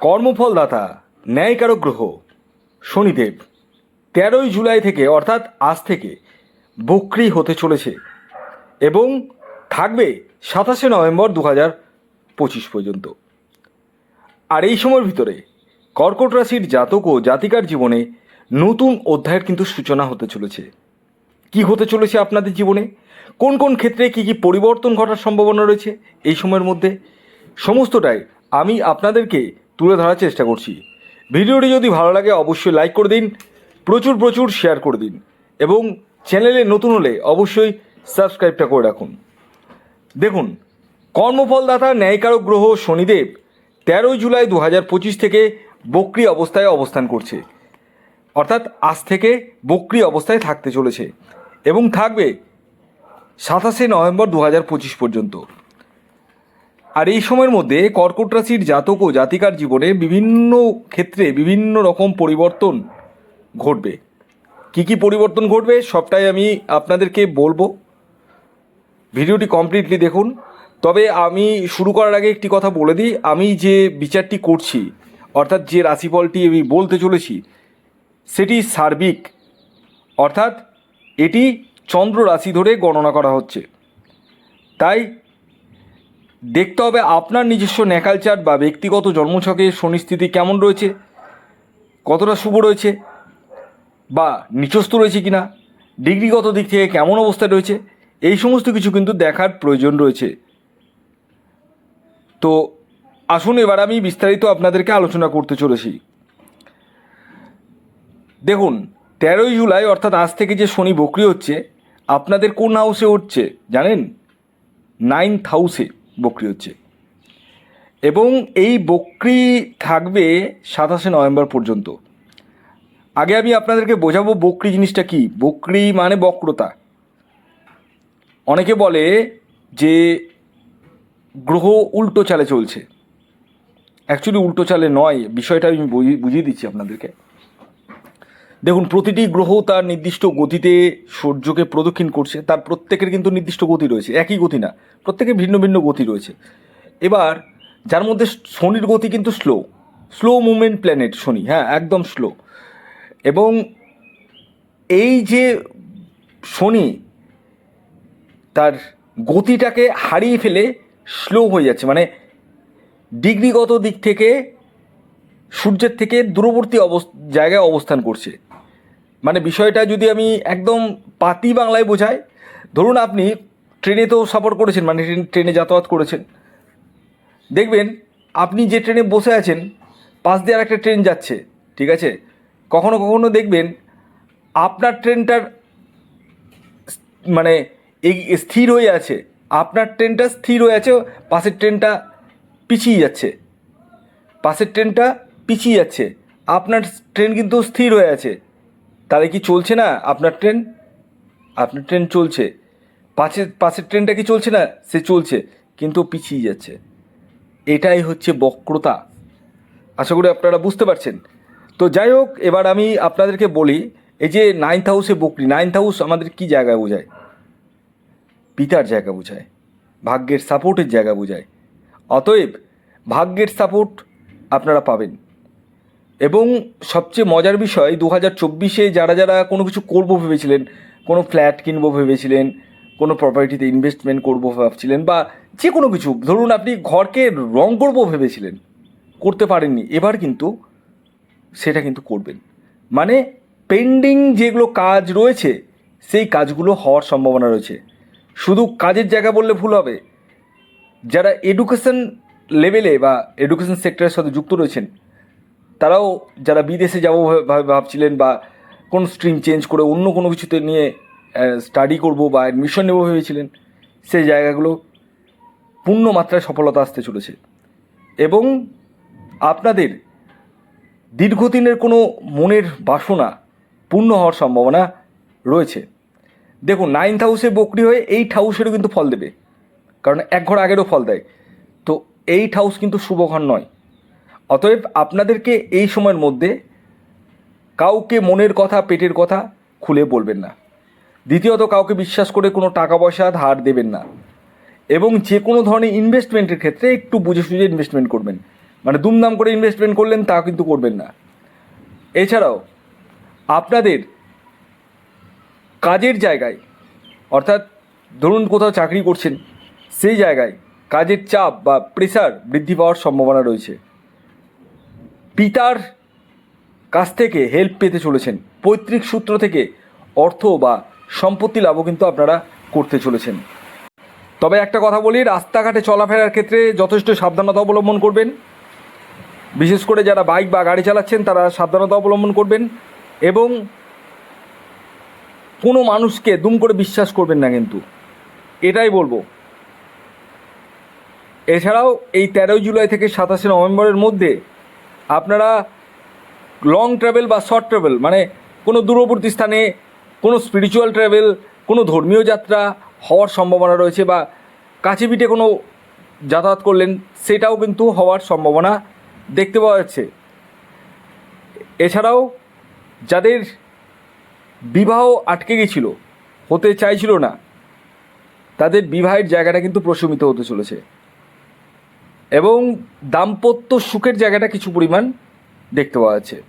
কর্মফলদাতা ন্যায়কারক গ্রহ শনিদেব, তেরোই জুলাই থেকে, অর্থাৎ আজ থেকে, বক্রি হতে চলেছে এবং থাকবে সাতাশে নভেম্বর দু হাজার পঁচিশ পর্যন্ত। আর এই সময়ের ভিতরে কর্কট রাশির জাতক ও জাতিকার জীবনে নতুন অধ্যায়ের কিন্তু সূচনা হতে চলেছে। কি হতে চলেছে আপনাদের জীবনে? কোন কোন ক্ষেত্রে কি কি পরিবর্তন ঘটার সম্ভাবনা রয়েছে? এই সময়ের মধ্যে সমস্তটাই আমি আপনাদেরকে তুলে ধরার চেষ্টা করছি। ভিডিওটি যদি ভালো লাগে, অবশ্যই লাইক করে দিন, প্রচুর প্রচুর শেয়ার করে দিন, এবং চ্যানেলে নতুন হলে অবশ্যই সাবস্ক্রাইবটা করে রাখুন। দেখুন, কর্মফলদাতা, ন্যায়কারক গ্রহ শনিদেব তেরোই জুলাই দু হাজার পঁচিশ থেকে বক্রি অবস্থায় অবস্থান করছে। অর্থাৎ আজ থেকে বক্রি অবস্থায় থাকতে চলেছে এবং থাকবে সাতাশে নভেম্বর দু হাজার পঁচিশ পর্যন্ত। আর এই সময়ের মধ্যে কর্কট রাশির জাতক ও জাতিকার জীবনে বিভিন্ন ক্ষেত্রে বিভিন্ন রকম পরিবর্তন ঘটবে। কি কি পরিবর্তন ঘটবে সবটাই আমি আপনাদেরকে বলব। ভিডিওটি কমপ্লিটলি দেখুন। তবে আমি শুরু করার আগে একটি কথা বলে দিই। আমি যে বিচারটি করছি, অর্থাৎ যে রাশিফলটি আমি বলতে চলেছি, সেটি সার্বিক। অর্থাৎ এটি চন্দ্র রাশি ধরে গণনা করা হচ্ছে। তাই দেখতে হবে আপনার নিজস্ব ন্যাকালচার বা ব্যক্তিগত জন্মছকে শনিস্থিতি কেমন রয়েছে, কতটা শুভ রয়েছে, বা নিচস্থ রয়েছে কিনা, ডিগ্রিগত দিক থেকে কেমন অবস্থায় রয়েছে, এই সমস্ত কিছু কিন্তু দেখার প্রয়োজন রয়েছে। তো আসুন এবার আমি বিস্তারিত আপনাদেরকে আলোচনা করতে চলেছি। দেখুন, তেরোই জুলাই অর্থাৎ আজ থেকে যে শনি বকরি হচ্ছে, আপনাদের কোন হাউসে উঠছে জানেন? নাইন্থ হাউসে বকরি হচ্ছে। এবং এই বকরি থাকবে সাতাশে নভেম্বর পর্যন্ত। আগে আমি আপনাদেরকে বোঝাবো বকরি জিনিসটা কি। বকরি মানে বক্রতা। অনেকে বলে যে গ্রহ উল্টো চালে চলছে। অ্যাকচুয়ালি উল্টো চালে নয়, বিষয়টা আমি বুঝি- বুঝিয়ে দিচ্ছি আপনাদেরকে। দেখুন, প্রতিটি গ্রহ তার নির্দিষ্ট গতিতে সূর্যকে প্রদক্ষিণ করছে, তার প্রত্যেকের কিন্তু নির্দিষ্ট গতি রয়েছে, একই গতি না প্রত্যেকের ভিন্ন ভিন্ন গতি রয়েছে। এবার, যার মধ্যে শনির গতি কিন্তু স্লো স্লো মুভমেন্ট প্ল্যানেট শনি হ্যাঁ একদম স্লো এবং এই যে শনি তার গতিটাকে হারিয়ে ফেলে স্লো হয়ে যাচ্ছে মানে ডিগ্রিগত দিক থেকে সূর্যের থেকে দূরবর্তী অবস, জায়গায় অবস্থান করছে। মানে বিষয়টা যদি আমি একদম পাতি বাংলায় বোঝাই, ধরুন আপনি ট্রেনে তো সফর করেছেন মানে ট্রেনে যাতায়াত করেছেন। দেখবেন, আপনি যে ট্রেনে বসে আছেন, পাশ দিয়ে আরেকটা ট্রেন যাচ্ছে, ঠিক আছে? কখনো কখনো দেখবেন, আপনার ট্রেনটার মানে স্থির হয়ে আছে, আপনার ট্রেনটা স্থির হয়ে আছে, পাশের ট্রেনটা পিছিয়ে যাচ্ছে, পাশের ট্রেনটা পিছিয়ে যাচ্ছে, আপনার ট্রেন কিন্তু স্থির হয়ে আছে। তাহলে কি চলছে না আপনার ট্রেন? আপনার ট্রেন চলছে। পাশের পাশের ট্রেনটা কি চলছে না? সে চলছে, কিন্তু পিছিয়ে যাচ্ছে। এটাই হচ্ছে বক্রতা। আশা করি আপনারা বুঝতে পারছেন। তো যাই হোক, এবার আমি আপনাদেরকে বলি, এই যে নাইন্থ হাউসে বকরি নাইন্থ হাউস আমাদের কি জায়গায় বোঝায়? পিতার জায়গা বোঝায়, ভাগ্যের সাপোর্টের জায়গা বোঝায়। অতএব ভাগ্যের সাপোর্ট আপনারা পাবেন। এবং সবচেয়ে মজার বিষয় দু হাজার চব্বিশে যারা যারা কোনো কিছু করব ভেবেছিলেন, কোনো ফ্ল্যাট কিনবো ভেবেছিলেন, কোনো প্রপার্টিতে ইনভেস্টমেন্ট করব ভাবছিলেন বা যে কোনো কিছু, ধরুন আপনি ঘরকে রং করব ভেবেছিলেন, করতে পারেননি, এবার কিন্তু সেটা কিন্তু করবেন। মানে পেন্ডিং যেগুলো কাজ রয়েছে, সেই কাজগুলো হওয়ার সম্ভাবনা রয়েছে। শুধু কাজের জায়গা বললে ভুল হবে, যারা এডুকেশন লেভেলে বা এডুকেশন সেক্টরের সাথে যুক্ত রয়েছেন তারাও যারা বিদেশে যাব ভাব- ভাবছিলেন বা কোন স্ট্রিম চেঞ্জ করে অন্য কোনো কিছুতে নিয়ে স্টাডি করব বা অ্যাডমিশন নেব ভেবেছিলেন, সেই জায়গাগুলো পূর্ণ মাত্রায় সফলতা আসতে চলেছে। এবং আপনাদের দীর্ঘদিনের কোনো মনের বাসনা পূর্ণ হওয়ার সম্ভাবনা রয়েছে। দেখুন নাইন্থ হাউসে বকরি হয়ে এইট হাউসেরও কিন্তু ফল দেবে, কারণ এক ঘর আগেরও ফল দেয়। তো এইট হাউস কিন্তু শুভ ঘর নয়। অতএব আপনাদেরকে এই সময়ের মধ্যে কাউকে মনের কথা, পেটের কথা খুলে বলবেন না। দ্বিতীয়ত, কাউকে বিশ্বাস করে কোনো টাকা পয়সা ধার দেবেন না। এবং যে কোনো ধরনের ইনভেস্টমেন্টের ক্ষেত্রে একটু বুঝে সুঝে ইনভেস্টমেন্ট করবেন। মানে দুমদাম করে ইনভেস্টমেন্ট করলেন, তা কিন্তু করবেন না। এছাড়াও, আপনাদের কাজের জায়গায়, অর্থাৎ ধরুন কোথাও চাকরি করছেন, সেই জায়গায় কাজের চাপ বা প্রেশার বৃদ্ধি পাওয়ার সম্ভাবনা রয়েছে। পিতার কাছ থেকে হেল্প পেতে চলেছেন। পৈতৃক সূত্র থেকে অর্থ বা সম্পত্তি লাভও কিন্তু আপনারা করতে চলেছেন। তবে একটা কথা বলি, রাস্তাঘাটে চলাফেরার ক্ষেত্রে যথেষ্ট সাবধানতা অবলম্বন করবেন। বিশেষ করে যারা বাইক বা গাড়ি চালাচ্ছেন, তারা সাবধানতা অবলম্বন করবেন এবং কোনো মানুষকে দুম করে বিশ্বাস করবেন না কিন্তু। এটাই বলব। এছাড়াও এই তেরোই জুলাই থেকে সাতাশে নভেম্বরের মধ্যে আপনারা লং ট্রাভেল বা শর্ট ট্রাভেল মানে কোনো দূরবর্তী স্থানে কোনো স্পিরিচুয়াল ট্রাভেল কোনো ধর্মীয় যাত্রা হওয়ার সম্ভাবনা রয়েছে বা কাছে পিঠে কোনো যাতায়াত করলেন, সেটাও কিন্তু হওয়ার সম্ভাবনা দেখতে পাওয়া যাচ্ছে। এছাড়াও যাদের বিবাহ আটকে গেছিল, হতে চাইছিল না, তাদের বিবাহের জায়গাটা কিন্তু প্রশমিত হতে চলেছে। এবং দাম্পত্য সুখের জায়গাটা কিছু পরিমাণ দেখতে পাওয়া যাচ্ছে।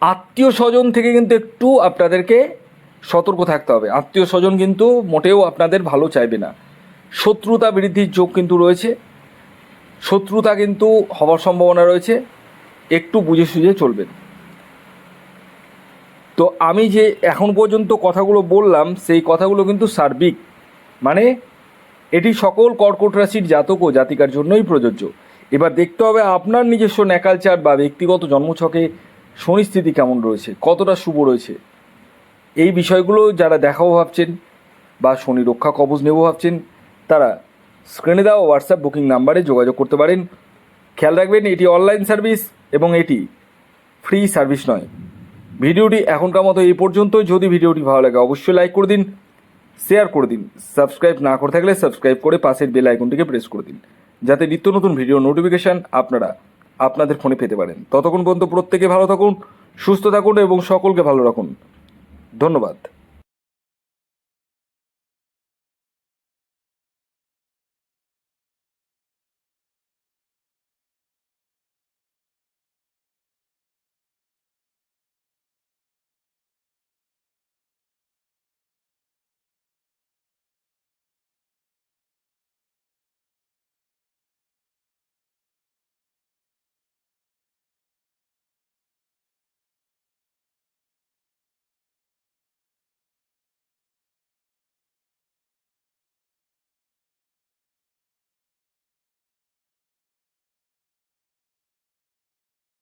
আত্মীয় স্বজন থেকে কিন্তু একটু আপনাদেরকে সতর্ক থাকতে হবে। আত্মীয় স্বজন কিন্তু মোটেও আপনাদের ভালো চাইবে না। শত্রুতা বৃদ্ধির যোগ কিন্তু রয়েছে। শত্রুতা কিন্তু হওয়ার সম্ভাবনা রয়েছে। একটু বুঝে সুঝে চলবেন। তো আমি যে এখন পর্যন্ত কথাগুলো বললাম, সেই কথাগুলো কিন্তু সার্বিক। মানে এটি সকল কর্কট রাশির জাতক ও জাতিকার জন্যই প্রযোজ্য। এবার দেখতে হবে আপনার নিজস্ব ন্যাকালচার বা ব্যক্তিগত জন্মছকে শনিস্থিতি কেমন রয়েছে, কতটা শুভ রয়েছে। এই বিষয়গুলো যারা দেখাবো ভাবছেন বা শনি রক্ষা কবজ নেব ভাবছেন, তারা স্ক্রিনে দেওয়া হোয়াটসঅ্যাপ বুকিং নাম্বারে যোগাযোগ করতে পারেন। খেয়াল রাখবেন, এটি অনলাইন সার্ভিস এবং এটি ফ্রি সার্ভিস নয়। ভিডিওটি এখনকার মতো এই পর্যন্ত যদি ভিডিওটি ভালো লাগে, অবশ্যই লাইক করে দিন। শেয়ার করে দিন। সাবস্ক্রাইব না করে থাকলে সাবস্ক্রাইব করে পাশের বেল আইকনটিকে প্রেস করে দিন। যাতে নিত্য নতুন ভিডিও নোটিফিকেশান আপনারা আপনাদের ফোনে পেতে পারেন। ততক্ষণ পর্যন্ত প্রত্যেকে ভালো থাকুন, সুস্থ থাকুন এবং সকলকে ভালো রাখুন। ধন্যবাদ।